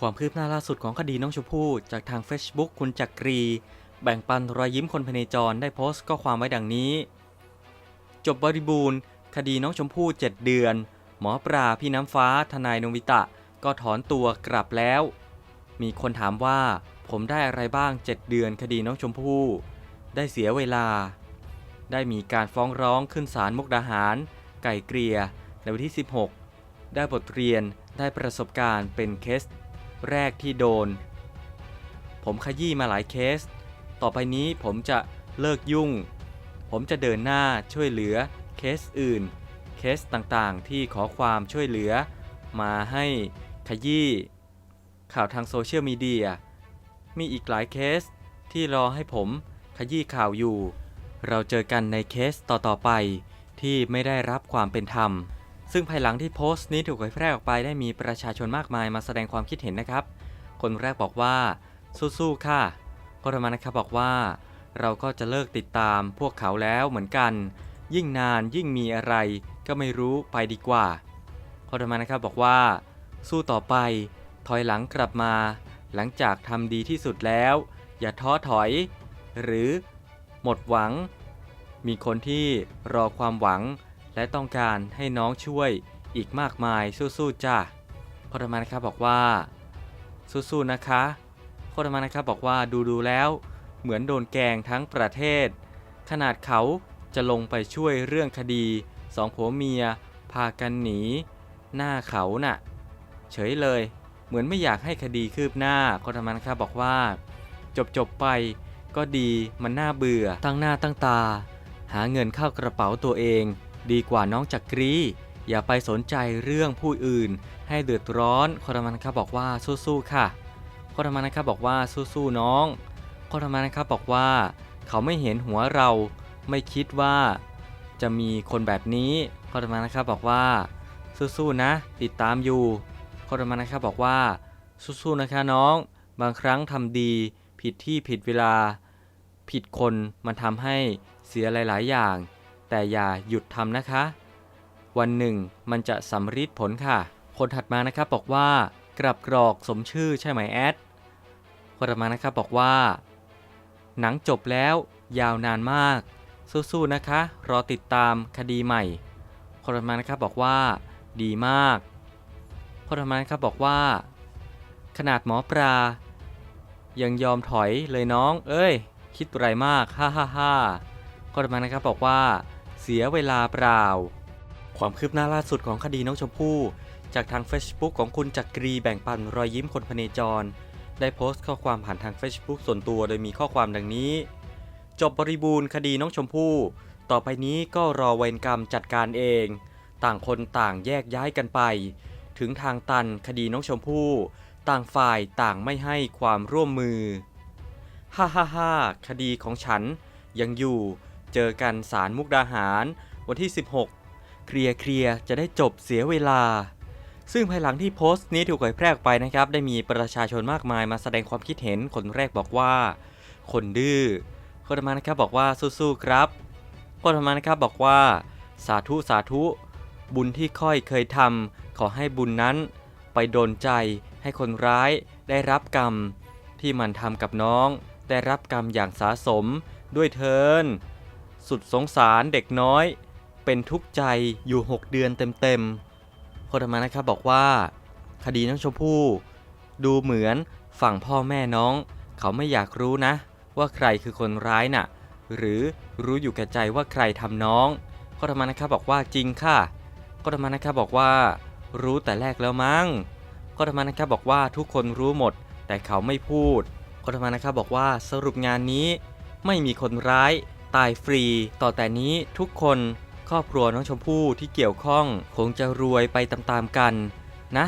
ความคืบหน้าล่าสุดของคดีน้องชมพู่จากทาง Facebook คุณจักรี แบ่งปันรอยยิ้มคนพเนจรได้โพสต์ข้อความไว้ดังนี้ จบบริบูรณ์ คดีน้องชมพู่ 7 เดือน หมอปลาพี่น้ำฟ้า ทนายนวิตะ ก็ถอนตัวกลับแล้ว มีคนถามว่า ผมได้อะไรบ้าง 7 เดือนคดีน้องชมพู่ ได้เสียเวลา ได้มีการฟ้องร้องขึ้นศาลมุกดาหาร ไก่เกลียในวันที่ 16 ได้บทเรียนได้ประสบการณ์เป็นเคส แรกที่โดน ผมขยี้มาหลายเคส ต่อไปนี้ผมจะเลิกยุ่ง ผมจะเดินหน้าช่วยเหลือเคสอื่น เคสต่างๆ ที่ขอความช่วยเหลือ มาให้ขยี้ ข่าวทางโซเชียลมีเดีย มีอีกหลายเคสที่รอให้ผมขยี้ข่าวอยู่ เราเจอกันในเคสต่อๆไปที่ไม่ได้รับความเป็นธรรม ซึ่งภายหลังที่โพสต์นี้ถูกเผยแพร่ออกไปได้มีประชาชนมากมายมาแสดงความคิดเห็นนะครับ คนแรกบอกว่า สู้ๆค่ะคนมานะครับบอกว่า เราก็จะเลิกติดตามพวกเขาแล้วเหมือนกัน ยิ่งนานยิ่งมีอะไร ก็ไม่รู้ไปดีกว่าคนมานะครับบอกว่า สู้ต่อไป ถอยหลังกลับมา หลังจากทำดีที่สุดแล้ว อย่าท้อถอย หรือ หมดหวัง มีคนที่รอความหวัง และต้องการให้น้องช่วยอีกมากมายสู้ๆจ้ะโคตรมานะครับบอกว่า สู้ๆนะคะโคตรมานะครับบอกว่าดูๆแล้ว เหมือนโดนแกงทั้งประเทศ ขนาดเขาจะลงไปช่วยเรื่องคดีสองผัวเมีย พากันหนี หน้าเขาน่ะ เฉยเลย เหมือนไม่อยากให้คดีคืบหน้าโคตรมานะครับบอกว่า จบๆไปก็ดีมันน่าเบื่อตั้งหน้าตั้งตา หาเงินเข้ากระเป๋าตัวเอง ดีกว่าน้องจักรี อย่าไปสนใจเรื่องผู้อื่น ให้เดือดร้อนคอรมันะครับบอกว่าสู้ๆค่ะคอรมันนะครับบอกว่าสู้ๆน้องคอรมันนะครับบอกว่า เขาไม่เห็นหัวเรา ไม่คิดว่า จะมีคนแบบนี้คอรมันนะครับบอกว่า สู้ๆนะ ติดตามอยู่คอรมันนะครับบอกว่า สู้ๆนะคะน้อง บางครั้งทำดี ผิดที่ผิดเวลา ผิดคนมันทำให้เสียหลาย ๆ อย่าง แต่อย่าหยุดทำนะคะ วันหนึ่งมันจะสำฤทธิ์ผลค่ะ คนถัดมานะครับบอกว่ากลับกรอกสมชื่อใช่ไหมแอดคนถัดมานะครับบอกว่า หนังจบแล้วยาวนานมาก สู้ๆนะคะ รอติดตามคดีใหม่ คนถัดมานะครับบอกว่า ดีมากคนถัดมานะครับบอกว่า ขนาดหมอปลายังยอมถอยเลยน้อง เอ้ย คิดไรมาก ฮ่าฮ่าฮ่าก็มานะครับบอกว่า สียเวลาเปล่า ความคืบหน้าล่าสุดของคดีน้องชมพู่จากทาง Facebook ของคุณจักรีแบ่งปันรอยยิ้มคนพเนจร ได้โพสต์ข้อความผ่านทาง Facebook ส่วนตัวโดยมีข้อความดังนี้ จบบริบูรณ์คดีน้องชมพู่ ต่อไปนี้ก็รอเวรกรรมจัดการเอง ต่างคนต่างแยกย้ายกันไป ถึงทางตันคดีน้องชมพู่ ต่างฝ่ายต่างไม่ให้ความร่วมมือ ฮ่าฮ่าฮ่าคดีของฉันยังอยู่ เจอกันศาลมุกดาหาร วันที่ 16 เคลียร์เคลียร์จะได้จบเสียเวลา ซึ่งภายหลังที่โพสต์นี้ถูกเผยแพร่ออกไปนะครับ ได้มีประชาชนมากมายมาแสดงความคิดเห็นคนแรกบอกว่า คนดื้อคนต่อมานะครับบอกว่าสู้ๆครับคนต่อมานะครับบอกว่าสาธุสาธุบุญที่ค่อยเคยทำขอให้บุญนั้น ไปโดนใจให้คนร้ายได้รับกรรม ที่มันทำกับน้อง ได้รับกรรมอย่างสาสมด้วยเทิน สุดสงสารเด็กน้อย เป็นทุกข์ใจอยู่ 6 เดือนเต็มๆคนธรรมานะครับบอกว่า คดีน้องชมพู่ดูเหมือนฝั่งพ่อแม่น้อง เขาไม่อยากรู้นะ ว่าใครคือคนร้ายน่ะ หรือรู้อยู่แก่ใจว่าใครทำน้องคนธรรมานะครับบอกว่าจริงค่ะคนธรรมานะครับบอกว่า รู้แต่แรกแล้วมั้งก็ธรรมานะครับบอกว่าทุกคนรู้หมด แต่เขาไม่พูดก็ธรรมานะครับบอกว่าสรุปงานนี้ไม่มีคนร้าย ตายฟรี ต่อแต่นี้ทุกคนครอบครัวน้องชมพู่ที่เกี่ยวข้องคงจะรวยไปตามๆกันนะ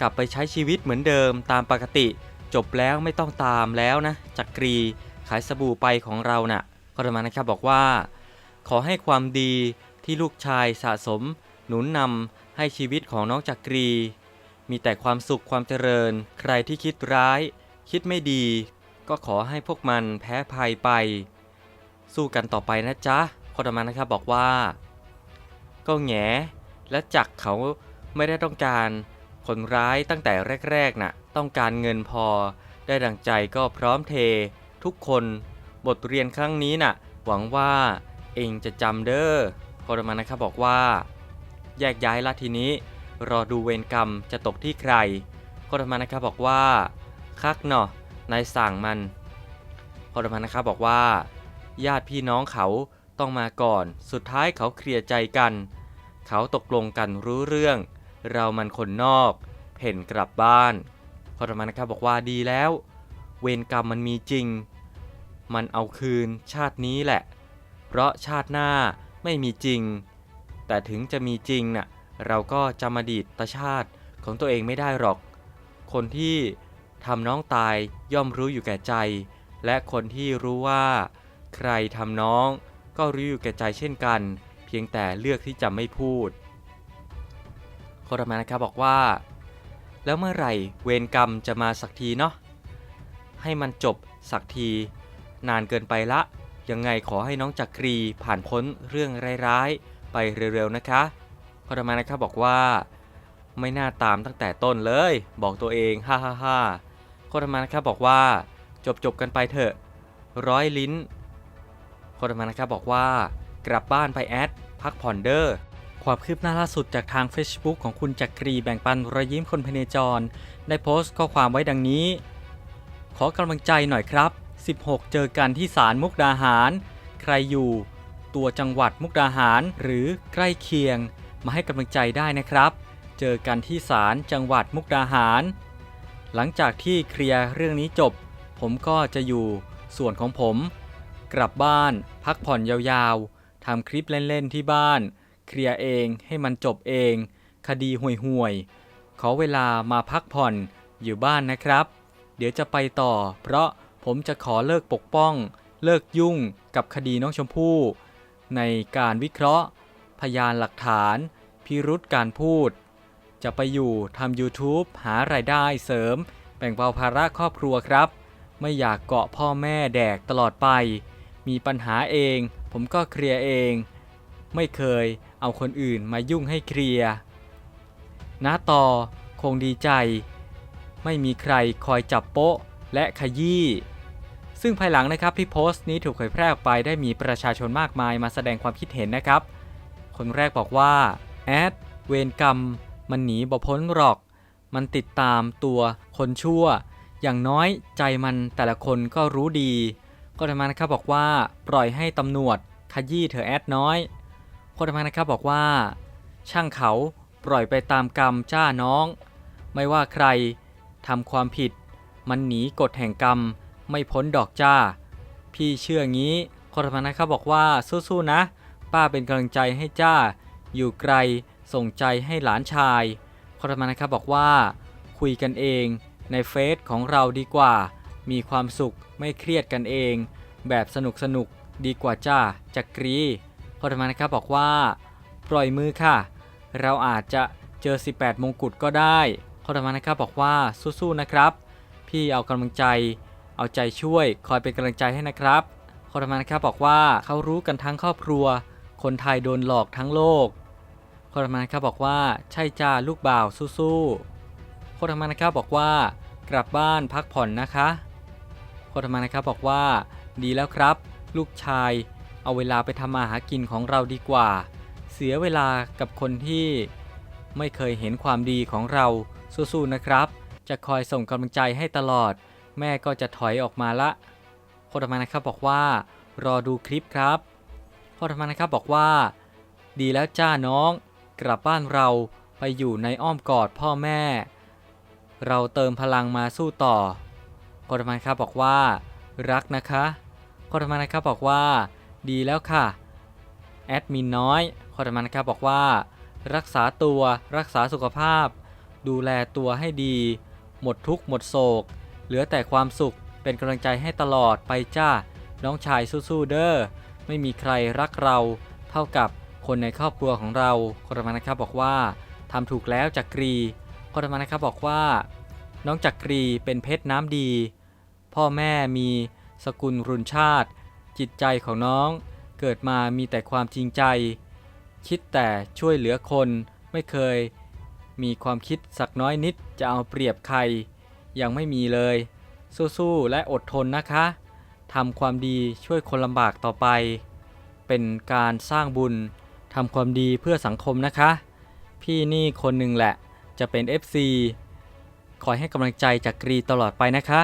กลับไปใช้ชีวิตเหมือนเดิมตามปกติ จบแล้วไม่ต้องตามแล้วนะจักรีขายสบู่ไปของเราน่ะก็ธรรมานะครับบอกว่า ขอให้ความดีที่ลูกชายสะสม หนุนนำให้ชีวิตของน้องจักรี มีแต่ความสุขความเจริญ ใครที่คิดร้าย คิดไม่ดี ก็ขอให้พวกมันแพ้ภัยไป สู้กันต่อไปนะจ๊ะคนต่อมานะครับบอกว่า ก็แงและจักเขาไม่ได้ต้องการคนร้ายตั้งแต่แรกๆน่ะต้องการเงินพอ ได้ดังใจก็พร้อมเท ทุกคนบทเรียนครั้งนี้น่ะ หวังว่าเองจะจำเด้อโคดามานะครับบอกว่า แยกย้ายละทีนี้ รอดูเวรกรรมจะตกที่ใครโคดามานะครับบอกว่าคักเนาะนายสั่งมันโคดามานะครับบอกว่า ญาติพี่น้องเขาต้องมาก่อน สุดท้ายเขาเคลียร์ใจกัน เขาตกลงกันรู้เรื่อง เรามันคนนอกเพ่นกลับบ้านพอธรรมานะครับบอกว่าดีแล้ว เวรกรรมมันมีจริง มันเอาคืนชาตินี้แหละ เพราะชาติหน้าไม่มีจริง แต่ถึงจะมีจริงน่ะเราก็จำอดีตชาติของตัวเองไม่ได้หรอก คนที่ทำน้องตายย่อมรู้อยู่แก่ใจ และคนที่รู้ว่า ใครทำน้อง ก็รู้อยู่แก่ใจเช่นกัน เพียงแต่เลือกที่จะไม่พูดโครมานะครับบอกว่า แล้วเมื่อไหร่เวรกรรมจะมาสักทีเนาะให้มันจบสักที นานเกินไปละ ยังไงขอให้น้องจักรีผ่านพ้นเรื่องร้ายๆ ไปเร็วๆนะคะโครมานะครับบอกว่า ไม่น่าตามตั้งแต่ต้นเลย บอกตัวเองฮ่าฮ่าฮ่าโครมานะครับบอกว่า จบจบกันไปเถอะ ร้อยลิ้น โคดมานะครับบอกว่ากลับบ้านไปแอด พักผ่อนเดอร์ความคืบหน้าล่าสุดจากทาง Facebook ของคุณจักรีแบ่งปันรอยยิ้มคนพเนจร ได้โพสต์ข้อความไว้ดังนี้ ขอกำลังใจหน่อยครับ 16 เจอกันที่ศาลมุกดาหาร ใครอยู่ ตัวจังหวัดมุกดาหารหรือใกล้เคียง มาให้กำลังใจได้นะครับ เจอกันที่ศาลจังหวัดมุกดาหาร หลังจากที่เคลียร์เรื่องนี้จบ ผมก็จะอยู่ส่วนของผม กลับบ้าน พักผ่อนยาวๆ ทำคลิปเล่นๆที่บ้าน เคลียร์เองให้มันจบเอง คดีห่วยๆ ขอเวลามาพักผ่อนอยู่บ้านนะครับ เดี๋ยวจะไปต่อ เพราะผมจะขอเลิกปกป้อง เลิกยุ่งกับคดีน้องชมพู่ ในการวิเคราะห์ พยานหลักฐาน พิรุษการพูด จะไปอยู่ทำ YouTube หารายได้เสริม แบ่งเบาภาระครอบครัวครับ ไม่อยากเกาะพ่อแม่แดกตลอดไป มีปัญหาเอง ผมก็เคลียร์เอง ไม่เคยเอาคนอื่นมายุ่งให้เคลียร์น้าต่อคงดีใจ ไม่มีใครคอยจับโป๊ะและขยี้ ซึ่งภายหลังนะครับที่โพสต์นี้ถูกเผยแพร่ออกไปได้มีประชาชนมากมายมาแสดงความคิดเห็นนะครับ คนแรกบอกว่า แอดเวรกรรม มันหนีบ่พ้นหรอก มันติดตามตัวคนชั่ว อย่างน้อยใจมันแต่ละคนก็รู้ดี ก็ธรรมานะครับบอกว่าปล่อยให้ตำรวจขยี้เธอแอดน้อยโคนธรรมานะครับบอกว่า ช่างเขาปล่อยไปตามกรรมจ้าน้อง ไม่ว่าใครทำความผิด มันหนีกฎแห่งกรรมไม่พ้นดอกจ้า พี่เชื่องี้โคนธรรมานะครับบอกว่าสู้ๆนะ ป้าเป็นกำลังใจให้จ้า อยู่ไกลส่งใจให้หลานชายโคนธรรมานะครับบอกว่า คุยกันเองในเฟซของเราดีกว่า มีความสุข ไม่เครียดกันเอง แบบสนุกสนุกดีกว่าจ้าจักรีพอธรรมานะครับ บอกว่า ปล่อยมือค่ะ เราอาจจะเจอ 18 มงกุฎก็ได้พอธรรมานะครับบอกว่าสู้ๆนะครับ พี่เอากำลังใจ เอาใจช่วย คอยเป็นกำลังใจให้นะครับพอธรรมานะครับบอกว่าเขารู้กันทั้งครอบครัว คนไทยโดนหลอกทั้งโลกพอธรรมานะครับบอกว่าใช่จ้าลูกบ่าวสู้ๆโคธรรมานะครับบอกว่ากลับบ้านพักผ่อนนะคะ คธรรมานะครับบอกว่า ดีแล้วครับ ลูกชาย เอาเวลาไปทำมาหากินของเราดีกว่า เสียเวลากับคนที่ไม่เคยเห็นความดีของเราสู้ๆนะครับ จะคอยส่งกำลังใจให้ตลอด แม่ก็จะถอยออกมาละโคธรรมานะครับบอกว่า รอดูคลิปครับโคธรรมานะครับบอกว่า ดีแล้วจ้าน้อง กลับบ้านเราไปอยู่ในอ้อมกอดพ่อแม่ เราเติมพลังมาสู้ต่อ โคตรมันครับบอกว่า รักนะคะโคตรมันนะครับบอกว่า ดีแล้วค่ะแอดมินน้อยโคตรมันนะครับบอกว่า รักษาตัวรักษาสุขภาพ ดูแลตัวให้ดี หมดทุกข์หมดโศก เหลือแต่ความสุขเป็นกำลังใจให้ตลอดไปจ้า น้องชายสู้ๆเด้อไม่มีใครรักเรา เท่ากับคนในครอบครัวของเราโคตรมันนะครับบอกว่าทำถูกแล้วจักรีโคตรมันนะครับบอกว่า น้องจักรีเป็นเพชรน้ำดี พ่อแม่มีสกุลรุนชาติ จิตใจของน้องเกิดมามีแต่ความจริงใจ คิดแต่ช่วยเหลือคนไม่เคย มีความคิดสักน้อยนิดจะเอาเปรียบใคร ยังไม่มีเลย สู้ๆและอดทนนะคะทำความดีช่วยคนลำบากต่อไป เป็นการสร้างบุญทำความดีเพื่อสังคมนะคะ พี่นี่คนหนึ่งแหละจะเป็น FC คอยให้กำลังใจจากกรีตลอดไปนะคะ